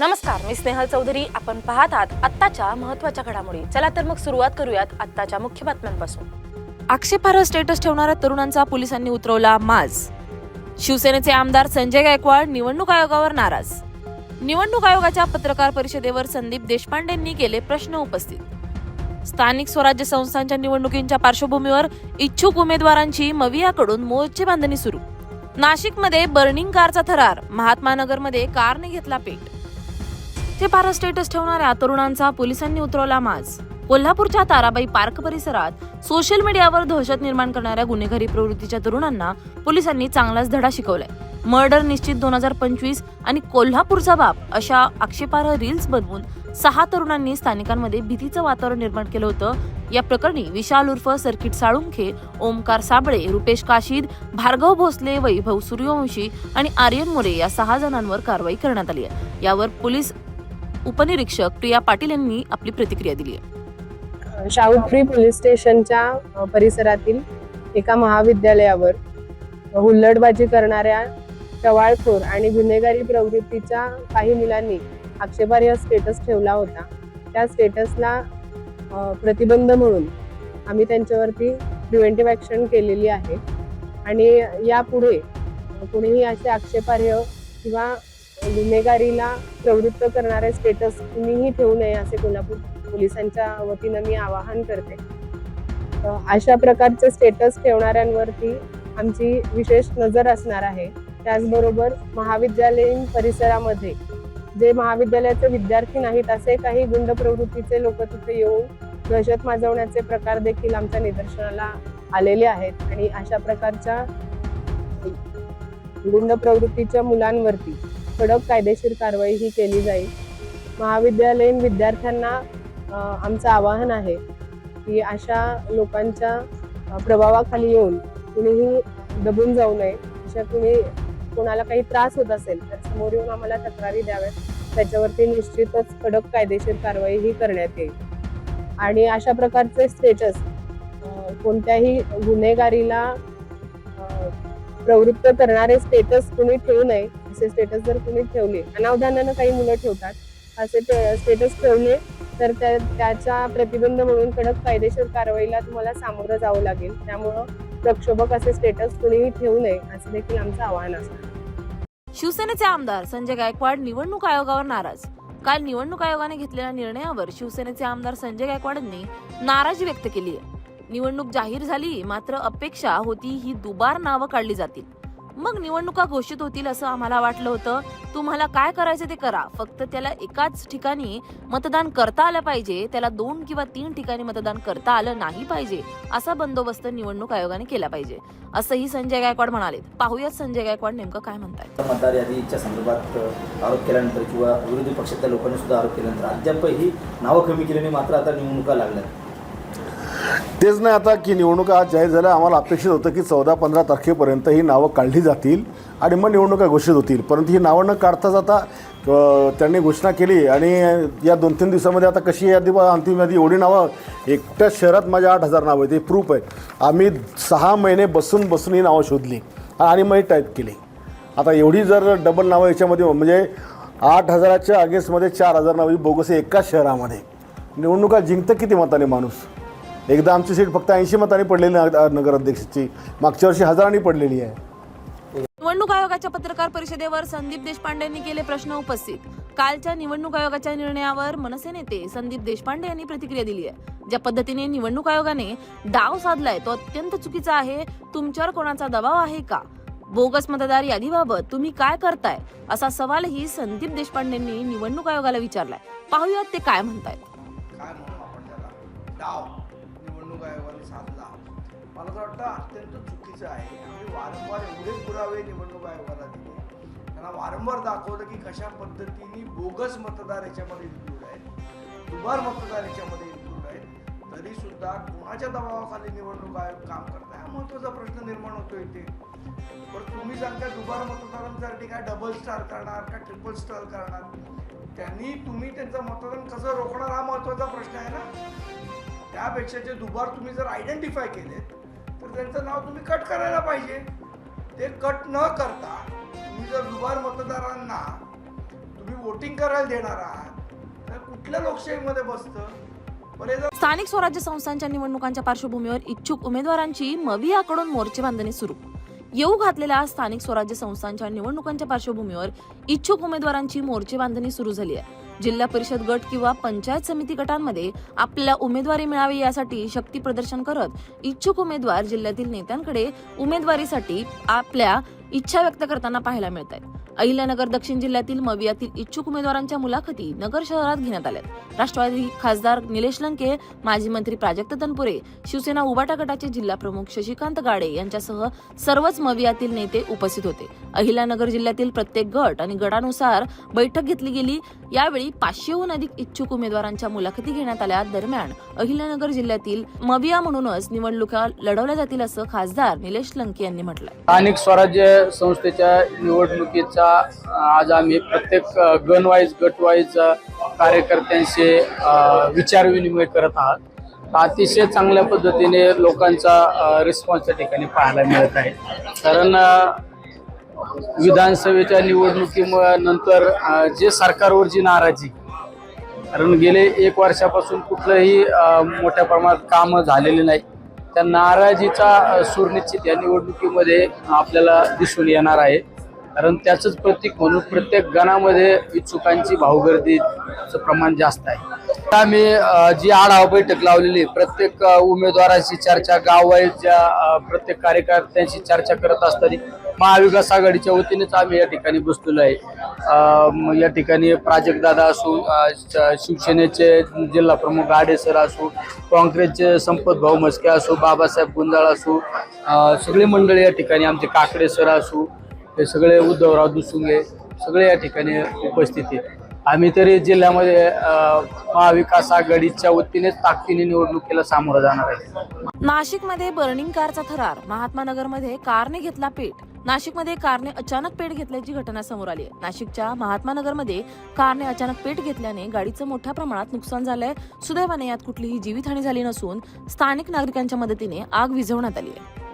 नमस्कार मी स्नेहल चौधरी. आपण पाहत आहात आत्ताच्या महत्त्वाच्या घडामोडी. चला तर मग सुरुवात करूयात आत्ताच्या मुख्य बातम्यांपासून. आक्षेपार्ह स्टेटस ठेवणाऱ्या तरुणांचा पोलिसांनी उतरवला माज. शिवसेनेचे आमदार संजय गायकवाड निवडणूक आयोगावर नाराज. निवडणूक आयोगाच्या पत्रकार परिषदेवर संदीप देशपांडेंनी केले प्रश्न उपस्थित. स्थानिक स्वराज्य संस्थांच्या निवडणुकींच्या पार्श्वभूमीवर इच्छुक उमेदवारांची मवियाकडून मोर्चे बांधणी सुरू. नाशिकमध्ये बर्निंग कारचा थरार. महात्मा नगरमध्ये कारने घेतला पेट. ते स्टेटस ठेवणाऱ्या तरुणांचा पोलिसांनी उतरवला माज. कोल्हापूरच्या ताराबाई पार्क परिसरात सोशल मीडियावर दहशत निर्माण करणाऱ्या गुन्हेगारी प्रवृत्तीच्या तरुणांना पोलिसांनी चांगलाच धडा शिकवलाय. मर्डर निश्चित दोन हजार पंचवीस आणि कोल्हापूरचा बाप अशा आक्षेपार्ह रील्स बनवून सहा तरुणांनी स्थानिकांमध्ये भीतीचं वातावरण निर्माण केलं होतं. या प्रकरणी विशाल उर्फ सर्किट साळुंखे ओमकार साबळे रुपेश काशीद भार्गव भोसले वैभव सूर्यवंशी आणि आर्यन मोरे या सहा जणांवर कारवाई करण्यात आली आहे. यावर पोलीस उपनिरीक्षक प्रिया पाटील यांनी आपली प्रतिक्रिया दिली आहे. शाहूपुरी पोलीस स्टेशनच्या परिसरातील एका महाविद्यालयावर हुल्लडबाजी करणाऱ्या टवाळखोर आणि गुन्हेगारी प्रवृत्तीच्या काही मुलांनी आक्षेपार्ह स्टेटस ठेवला होता. त्या स्टेटसला प्रतिबंध म्हणून आम्ही त्यांच्यावरती प्रिव्हेंटिव्ह ॲक्शन केलेली आहे. आणि यापुढे कुणीही असे आक्षेपार्ह किंवा गुन्हेगारीला प्रवृत्त करणारे स्टेटस कुणीही ठेवू नये असे कोल्हापूर पोलिसांच्या वतीनं मी आवाहन करते. अशा प्रकारचे स्टेटस ठेवणाऱ्यांवरती आमची विशेष नजर असणार आहे. त्याचबरोबर महाविद्यालयीन परिसरामध्ये जे महाविद्यालयाचे विद्यार्थी नाहीत असे काही गुंड प्रवृत्तीचे लोक तिथे येऊन दहशत माजवण्याचे प्रकार देखील आमच्या निदर्शनाला आलेले आहेत. आणि अशा प्रकारच्या गुंड प्रवृत्तीच्या मुलांवरती कडक कायदेशीर कारवाई ही केली जाईल. महाविद्यालयीन विद्यार्थ्यांना आमचं आवाहन आहे की अशा लोकांच्या प्रभावाखाली येऊन कुणीही दबून जाऊ नये. अशा कुणी कोणाला काही त्रास होत असेल तर समोर येऊन आम्हाला तक्रारी द्याव्यात. त्याच्यावरती निश्चितच कडक कायदेशीर कारवाई ही करण्यात येईल. आणि अशा प्रकारचे स्टेटस कोणत्याही गुन्हेगारीला प्रवृत्त करणारे स्टेटस कुणी ठेवू नये असे स्टेटस जर कुणी ठेवले अनावधानानं काही मुलं ठेवतात असे स्टेटस ठेवले तर त्याचा प्रतिबंध म्हणून कडक कायदेशीर कारवाईला तुम्हाला सामोरं जावं लागेल. त्यामुळं प्रक्षोभक असे स्टेटस कुणीही ठेवू नये असं देखील आमचं आवाहन असणार शिवसेनेचे आमदार संजय गायकवाड निवडणूक आयोगावर नाराज. काल निवडणूक आयोगाने घेतलेल्या निर्णयावर शिवसेनेचे आमदार संजय गायकवाड यांनी नाराजी व्यक्त केली आहे. निवडणूक जाहीर झाली मात्र अपेक्षा होती ही दुबार नावं काढली जातील. मग निवडणुका घोषित होतील असं आम्हाला वाटलं होतं. तुम्हाला काय करायचं ते करा. फक्त त्याला एकाच ठिकाणी मतदान करता आलं पाहिजे. त्याला दोन किंवा तीन ठिकाणी मतदान करता आलं नाही पाहिजे. असा बंदोबस्त निवडणूक आयोगाने केला पाहिजे. असंही संजय गायकवाड म्हणाले पाहूयात संजय गायकवाड नेमकं काय म्हणतायत. मतदार यादीच्या संदर्भात आरोप केल्यानंतर किंवा विरोधी पक्षातल्या लोकांनी सुद्धा आरोप केल्यानंतर अद्यापही नावं कमी केल्याने मात्र आता निवडणुका लागल्या तेच नाही आता की निवडणुका आज जाहीर झाल्या. आम्हाला अपेक्षित होतं की चौदा पंधरा तारखेपर्यंत ही नावं काढली जातील आणि मग निवडणुका घोषित होतील. परंतु ही नावं न काढताच आता त्यांनी घोषणा केली आणि या दोन तीन दिवसामध्ये आता कशी यादी बा अंतिम यादी एवढी नावं एकट्या शहरात माझ्या आठ हजार नावं आहेत. ते प्रूफ आहे. आम्ही सहा महिने बसून बसून ही नावं शोधली आणि मग ही टाईप केली. आता एवढी जर डबल नावं याच्यामध्ये म्हणजे आठ हजाराच्या अगेन्स्टमध्ये चार हजार नावं बोगस एकाच शहरामध्ये. निवडणुका जिंकतं किती मताने माणूस? एकदा आमची सीट फक्त ऐंशी मतांनी पडलेली नग- नगराध्यक्षाची मागच्या वर्षी हजारांनी पडलेली आहे. निवडणूक आयोगाच्या पत्रकार परिषदेवर संदीप देशपांडे यांनी केले प्रश्न उपस्थित. कालच्या निवडणूक आयोगाच्या निर्णयावर मनसे नेते संदीप देशपांडे यांनी प्रतिक्रिया दिली आहे. ज्या पद्धतीने निवडणूक आयोगाने डाव साधलाय तो अत्यंत चुकीचा आहे. तुमच्यावर कोणाचा दबाव आहे का? बोगस मतदार यादीबाबत तुम्ही काय करताय? असा सवालही संदीप देशपांडेंनी निवडणूक आयोगाला विचारलाय. पाहूयात ते काय म्हणतायत. आता अत्यंत चुकीचं आहे आम्ही वारंवार एवढे पुरावे निवडणूक आयोगाला दिले. त्यांना वारंवार दाखवलं की कशा पद्धतीने बोगस मतदार याच्यामध्ये इन्क्लूड आहेत दुबार मतदार याच्यामध्ये इन्क्लूड आहेत तरी सुद्धा कोणाच्या दबावाखाली निवडणूक आयोग काम करताय हा महत्त्वाचा प्रश्न निर्माण होतो इथे. पण तुम्ही सांगता दुबार मतदारांसाठी काय डबल स्टार करणार का ट्रिपल स्टार करणार? त्यांनी तुम्ही त्यांचं मतदान कसं रोखणार हा महत्त्वाचा प्रश्न आहे ना? त्यापेक्षा जे दुबार तुम्ही जर आयडेंटिफाय केलेत तर त्यांचं नाव तुम्ही कट करायला पाहिजे. ते कट न करता तुम्ही जर दुबार मतदारांना तुम्ही वोटिंग करायला देणार आहात तर कुठल्या लोकशाहीमध्ये बसतं? स्थानिक स्वराज्य संस्थांच्या निवडणुकांच्या पार्श्वभूमीवर इच्छुक उमेदवारांची मवियाकडून मोर्चे बांधणी सुरू. येऊ घातलेल्या स्थानिक स्वराज्य संस्थांच्या निवडणुकांच्या पार्श्वभूमीवर इच्छुक उमेदवारांची मोर्चे बांधणी सुरू झाली आहे. जिल्हा परिषद गट किंवा पंचायत समिती गटांमध्ये आपल्याला उमेदवारी मिळावी यासाठी शक्ती प्रदर्शन करत इच्छुक उमेदवार जिल्ह्यातील नेत्यांकडे उमेदवारीसाठी आपल्या इच्छा व्यक्त करताना पाहायला मिळत आहेत अहिल्यानगर दक्षिण जिल्ह्यातील मवियातील इच्छुक उमेदवारांच्या मुलाखती नगर शहरात घेण्यात आल्या राष्ट्रवादी खासदार निलेश लंके माजी मंत्री प्राजक्त तनपुरे शिवसेना उबाटा गटाचे जिल्हा प्रमुख शशिकांत गाडे यांच्यासह सर्वच मवियातील नेते उपस्थित होते. अहिल्यानगर जिल्ह्यातील प्रत्येक गट आणि गटानुसार बैठक घेतली गेली. यावेळी पाचशेहून अधिक इच्छुक उमेदवारांच्या मुलाखती घेण्यात आल्या. दरम्यान अहिल्यानगर जिल्ह्यातील मविया म्हणूनच निवडणुका लढवल्या जातील असं खासदार निलेश लंके यांनी म्हटलं स्थानिक स्वराज्य संस्थेच्या निवडणुकीचा आज आम्ही प्रत्येक गण वाईज गट वाईज कार्यकर्त्यांशी विचारविनिमय करत आहात. अतिशय चांगल्या पद्धतीने लोकांचा रिस्पॉन्स त्या ठिकाणी पाहायला मिळत आहे. कारण विधानसभेच्या निवडणुकीनंतर नंतर जे सरकारवर जी नाराजी कारण गेले एक वर्षापासून कुठलंही मोठ्या प्रमाणात काम झालेले नाही त्या नाराजीचा सुनिश्चित या निवडणुकीमध्ये आपल्याला दिसून येणार आहे. कारण त्याचंच प्रतीक म्हणून प्रत्येक गणामध्ये इच्छुकांची भाऊगर्दीचं प्रमाण जास्त आहे. आम्ही जी आढावा बैठक लावलेली आहे, प्रत्येक उमेदवारांशी उमेदवाराची चर्चा गाववाईच्या प्रत्येक कार्यकर्त्यांशी चर्चा करत असताना महाविकास आघाडीच्या वतीनेच आम्ही या ठिकाणी बसलेलो आहे. या ठिकाणी प्राजक्तदादा असू श- शिवसेनेचे जिल्हा प्रमुख गाडे सर असो काँग्रेसचे संपत भाऊ मस्के असो बाबासाहेब गुंजाळ असो सगळी मंडळी या ठिकाणी आमचे काकडे सर असो हे सगळे उद्धवराव दुसुंगे सगळे या ठिकाणी उपस्थित आहेत. आम्ही तरी जिल्ह्यामध्ये महाविकास आघाडीच्या वतीनेच ताकदीने निवडणुकीला सामोरं जाणार आहे. नाशिकमध्ये बर्निंग कारचा थरार. महात्मा नगरमध्ये कारने घेतला पेट. नाशिकमध्ये कारने अचानक पेट घेतल्याची घटना समोर आली आहे. नाशिकच्या महात्मा नगरमध्ये कारने अचानक पेट घेतल्याने गाडीचं मोठ्या प्रमाणात नुकसान झालंय. सुदैवाने यात कुठलीही जीवितहानी झाली नसून स्थानिक नागरिकांच्या मदतीने आग विझवण्यात आली आहे.